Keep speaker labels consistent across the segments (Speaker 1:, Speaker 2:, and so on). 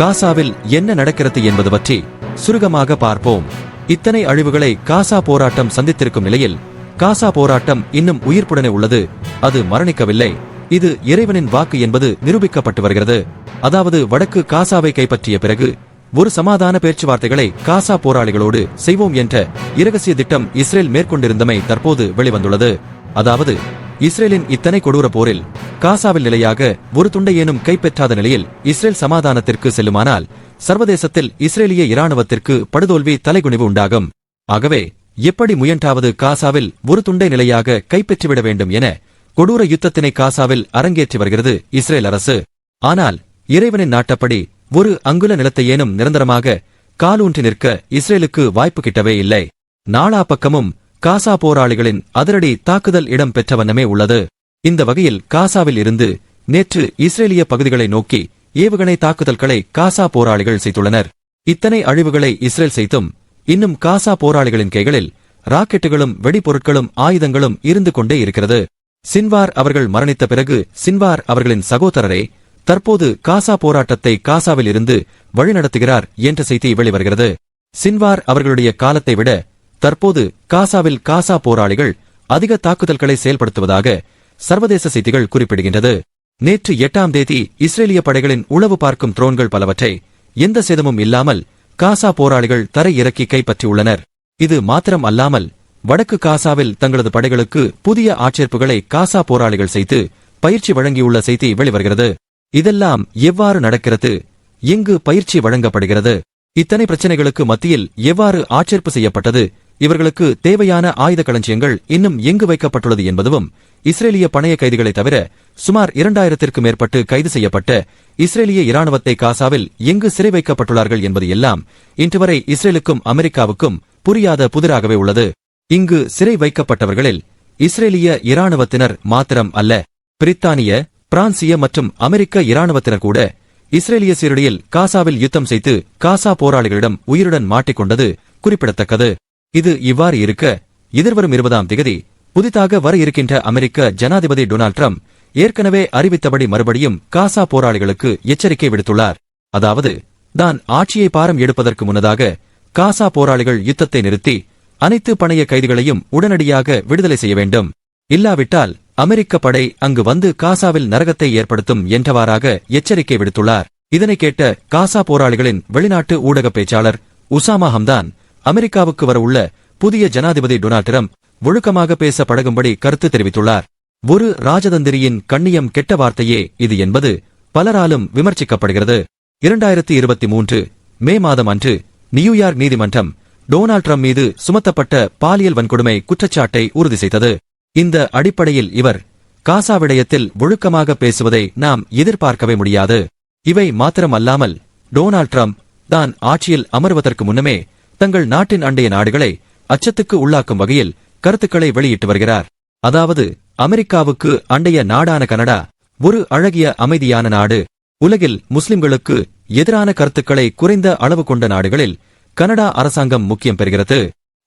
Speaker 1: காசாவில் என்ன நடக்கிறது என்பது பற்றி சுருகமாக பார்ப்போம். இத்தனை அழிவுகளை காசா போராட்டம் சந்தித்திருக்கும் நிலையில் காசா போராட்டம் இன்னும் உயிர்ப்புடனே உள்ளது அது மரணிக்கவில்லை. இது இறைவனின் வாக்கு என்பது நிரூபிக்கப்பட்டு வருகிறது. அதாவது வடக்கு காசாவை கைப்பற்றிய பிறகு ஒரு சமாதான பேச்சுவார்த்தைகளை காசா போராளிகளோடு செய்வோம் என்ற இரகசிய திட்டம் இஸ்ரேல் மேற்கொண்டிருந்தமை தற்போது வெளிவந்துள்ளது. அதாவது இஸ்ரேலின் இத்தனை கொடூர போரில் காசாவில் நிலையாக ஒரு துண்டையேனும் கைப்பற்றாத நிலையில் இஸ்ரேல் சமாதானத்திற்கு செல்லுமானால் சர்வதேசத்தில் இஸ்ரேலிய இராணுவத்திற்கு படுதோல்வி தலைகுனிவு உண்டாகும். ஆகவே எப்படி முயன்றாவது காசாவில் ஒரு துண்டை நிலையாக கைப்பற்றிவிட வேண்டும் என கொடூர யுத்தத்தினை காசாவில் அரங்கேற்றி வருகிறது இஸ்ரேல் அரசு. ஆனால் இறைவனின் நாட்டப்படி ஒரு அங்குல நிலத்தையேனும் நிரந்தரமாக காலூன்றி நிற்க இஸ்ரேலுக்கு வாய்ப்பு கிட்டவே இல்லை. நாளா பக்கமும் காசா போராளிகளின் அதிரடி தாக்குதல் இடம் பெற்ற வண்ணமே உள்ளது. இந்த வகையில் காசாவில் இருந்து நேற்று இஸ்ரேலிய பகுதிகளை நோக்கி ஏவுகணை தாக்குதல்களை காசா போராளிகள் செய்துள்ளனர். இத்தனை அழிவுகளை இஸ்ரேல் செய்தும் இன்னும் காசா போராளிகளின் கைகளில் ராக்கெட்டுகளும் வெடிபொருட்களும் ஆயுதங்களும் இருந்து கொண்டே இருக்கிறது. சின்வார் அவர்கள் மரணித்த பிறகு சின்வார் அவர்களின் சகோதரரே தற்போது காசா போராட்டத்தை காசாவில் இருந்து வழிநடத்துகிறார் என்ற செய்தி வெளிவருகிறது. சின்வார் அவர்களுடைய காலத்தை விட தற்போது காசாவில் காசா போராளிகள் அதிக தாக்குதல்களை செயல்படுத்துவதாக சர்வதேச செய்திகள் குறிப்பிடுகின்றது. நேற்று எட்டாம் தேதி இஸ்ரேலிய படைகளின் உளவு பார்க்கும் ட்ரோன்கள் பலவற்றை எந்த சேதமும் இல்லாமல் காசா போராளிகள் தரை இறக்கி கைப்பற்றியுள்ளனர். இது மாத்திரம் அல்லாமல் வடக்கு காசாவில் தங்களது படைகளுக்கு புதிய ஆட்சேர்ப்புகளை காசா போராளிகள் செய்து பயிற்சி வழங்கியுள்ள செய்தி வெளிவருகிறது. இதெல்லாம் எவ்வாறு நடக்கிறது? எங்கு பயிற்சி வழங்கப்படுகிறது? இத்தனை பிரச்சனைகளுக்கு மத்தியில் எவ்வாறு ஆட்சேர்ப்பு செய்யப்பட்டது? இவர்களுக்கு தேவையான ஆயுத களஞ்சியங்கள் இன்னும் எங்கு வைக்கப்பட்டுள்ளது என்பதும் இஸ்ரேலிய பணைய கைதிகளை தவிர சுமார் இரண்டாயிரத்திற்கு மேற்பட்டு கைது செய்யப்பட்ட இஸ்ரேலிய இராணுவத்தை காசாவில் எங்கு சிறை வைக்கப்பட்டுள்ளார்கள் என்பது எல்லாம் இன்று வரை இஸ்ரேலுக்கும் அமெரிக்காவுக்கும் புரியாத புதிராகவே உள்ளது. இங்கு சிறை வைக்கப்பட்டவர்களில் இஸ்ரேலிய இராணுவத்தினர் மாத்திரம் அல்ல பிரித்தானிய பிரான்சிய மற்றும் அமெரிக்க இராணுவத்தினர் கூட இஸ்ரேலிய சீரடியில் காசாவில் யுத்தம் செய்து காசா போராளிகளிடம் உயிருடன் மாட்டிக்கொண்டது குறிப்பிடத்தக்கது. இது இவ்வாறு இருக்க எதிர்வரும் இருபதாம் திகதி புதிதாக வர இருக்கின்ற அமெரிக்க ஜனாதிபதி டொனால்ட் ட்ரம்ப் ஏற்கனவே அறிவித்தபடி மறுபடியும் காசா போராளிகளுக்கு எச்சரிக்கை விடுத்துள்ளார். அதாவது தான் ஆட்சியை பாரம் எடுப்பதற்கு முன்னதாக காசா போராளிகள் யுத்தத்தை நிறுத்தி அனைத்து பணைய கைதிகளையும் உடனடியாக விடுதலை செய்ய வேண்டும். இல்லாவிட்டால் அமெரிக்க படை அங்கு வந்து காசாவில் நரகத்தை ஏற்படுத்தும் என்றவாறாக எச்சரிக்கை விடுத்துள்ளார். இதனை கேட்ட காசா போராளிகளின் வெளிநாட்டு ஊடக பேச்சாளர் உசாமா ஹம்தான் அமெரிக்காவுக்கு வரவுள்ள புதிய ஜனாதிபதி டொனால்ட் ட்ரம்ப் ஒழுக்கமாக பேச பழகும்படி கருத்து தெரிவித்துள்ளார். ஒரு ராஜதந்திரியின் கண்ணியம் கெட்ட வார்த்தையே இது என்பது பலராலும் விமர்சிக்கப்படுகிறது. இரண்டாயிரத்தி இருபத்தி மூன்று மே மாதம் அன்று நியூயார்க் நீதிமன்றம் டொனால்ட் ட்ரம்ப் மீது சுமத்தப்பட்ட பாலியல் வன்கொடுமை குற்றச்சாட்டை உறுதி செய்தது. இந்த அடிப்படையில் இவர் காசா விடயத்தில் ஒழுக்கமாக பேசுவதை நாம் எதிர்பார்க்கவே முடியாது. இவை மாத்திரமல்லாமல் டொனால்ட் ட்ரம்ப் தான் ஆட்சியில் அமர்வதற்கு முன்னமே தங்கள் நாட்டின் அண்டைய நாடுகளை அச்சத்துக்கு உள்ளாக்கும் வகையில் கருத்துக்களை வெளியிட்டு வருகிறார். அதாவது அமெரிக்காவுக்கு அண்டைய நாடான கனடா ஒரு அழகிய அமைதியான நாடு. உலகில் முஸ்லிம்களுக்கு எதிரான கருத்துக்களை குறைந்த அளவு கொண்ட நாடுகளில் கனடா அரசாங்கம் முக்கியம் பெறுகிறது.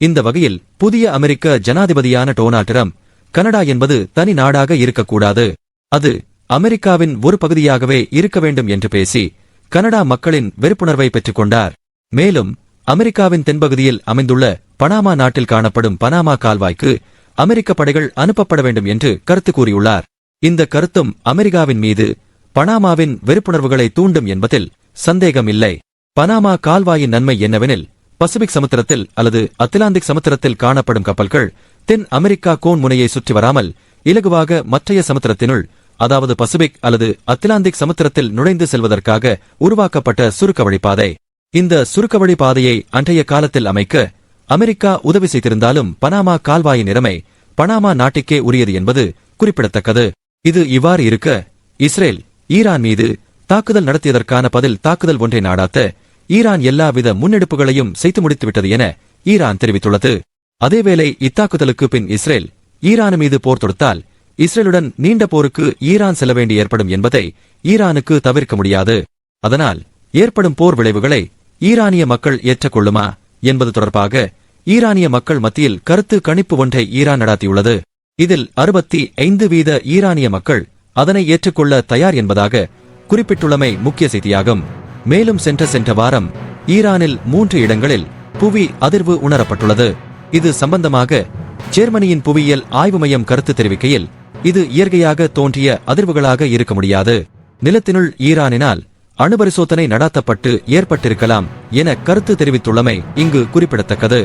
Speaker 1: இந்த வகையில் புதிய அமெரிக்க ஜனாதிபதியான டொனால்ட் ட்ரம்ப் கனடா என்பது தனி நாடாக இருக்கக்கூடாது. அது அமெரிக்காவின் ஒரு பகுதியாகவே இருக்க வேண்டும் என்று பேசி கனடா மக்களின் வெறுப்புணர்வை பெற்றுக்கொண்டார் மேலும் அமெரிக்காவின் தென்பகுதியில் அமைந்துள்ள பனாமா நாட்டில் காணப்படும் பனாமா கால்வாய்க்கு அமெரிக்க படைகள் அனுப்பப்பட வேண்டும் என்று கருத்து கூறியுள்ளார். இந்த கருத்தும் அமெரிக்காவின் மீது பனாமாவின் வெறுப்புணர்வுகளை தூண்டும் என்பதில் சந்தேகம் இல்லை பனாமா கால்வாயின் நன்மை என்னவெனில் பசிபிக் சமுத்திரத்தில் அல்லது அத்லாந்திக் சமுத்திரத்தில் காணப்படும் கப்பல்கள் தென் அமெரிக்கா கோன் முனையை சுற்றி வராமல் இலகுவாக மற்றைய சமுத்திரத்தினுள் அதாவது பசிபிக் அல்லது அத்லாந்திக் சமுத்திரத்தில் நுழைந்து செல்வதற்காக உருவாக்கப்பட்ட சுருக்க வழிப்பாதை. இந்த சுருக்கவழி பாதையை அன்றைய காலத்தில் அமைக்க அமெரிக்கா உதவி செய்திருந்தாலும் பனாமா கால்வாயின் நிலைமை பனாமா நாட்டுக்கே உரியது என்பது குறிப்பிடத்தக்கது. இது இவ்வாறு இருக்க இஸ்ரேல் ஈரான் மீது தாக்குதல் நடத்தியதற்கான பதில் தாக்குதல் ஒன்றை நாடாத்த ஈரான் எல்லாவித முன்னெடுப்புகளையும் செய்து முடித்துவிட்டது என ஈரான் தெரிவித்துள்ளது. அதேவேளை இத்தாக்குதலுக்கு பின் இஸ்ரேல் ஈரான் மீது போர் தொடுத்தால் இஸ்ரேலுடன் நீண்ட போருக்கு ஈரான் செல்ல வேண்டி ஏற்படும் என்பதை ஈரானுக்கு தவிர்க்க முடியாது. அதனால் ஏற்படும் போர் விளைவுகளை ஈரானிய மக்கள் ஏற்றுக்கொள்ளுமா என்பது தொடர்பாக ஈரானிய மக்கள் மத்தியில் கருத்து கணிப்பு ஒன்றை ஈரான் நடாத்தியுள்ளது. இதில் அறுபத்தி ஐந்து வீத ஈரானிய மக்கள் அதனை ஏற்றுக்கொள்ள தயார் என்பதாக குறிப்பிட்டுள்ளமை முக்கிய செய்தியாகும். மேலும் சென்ற சென்ற வாரம் ஈரானில் மூன்று இடங்களில் புவி அதிர்வு உணரப்பட்டுள்ளது. இது சம்பந்தமாக ஜெர்மனியின் புவியியல் ஆய்வு மையம் கருத்து தெரிவிக்கையில் இது இயற்கையாக தோன்றிய அதிர்வுகளாக இருக்க முடியாது. நிலத்தினுள் ஈரானினால் அணுபரிசோதனை நடாத்தப்பட்டு ஏற்பட்டிருக்கலாம் என கருத்து தெரிவித்துள்ளமை இங்கு குறிப்பிடத்தக்கது.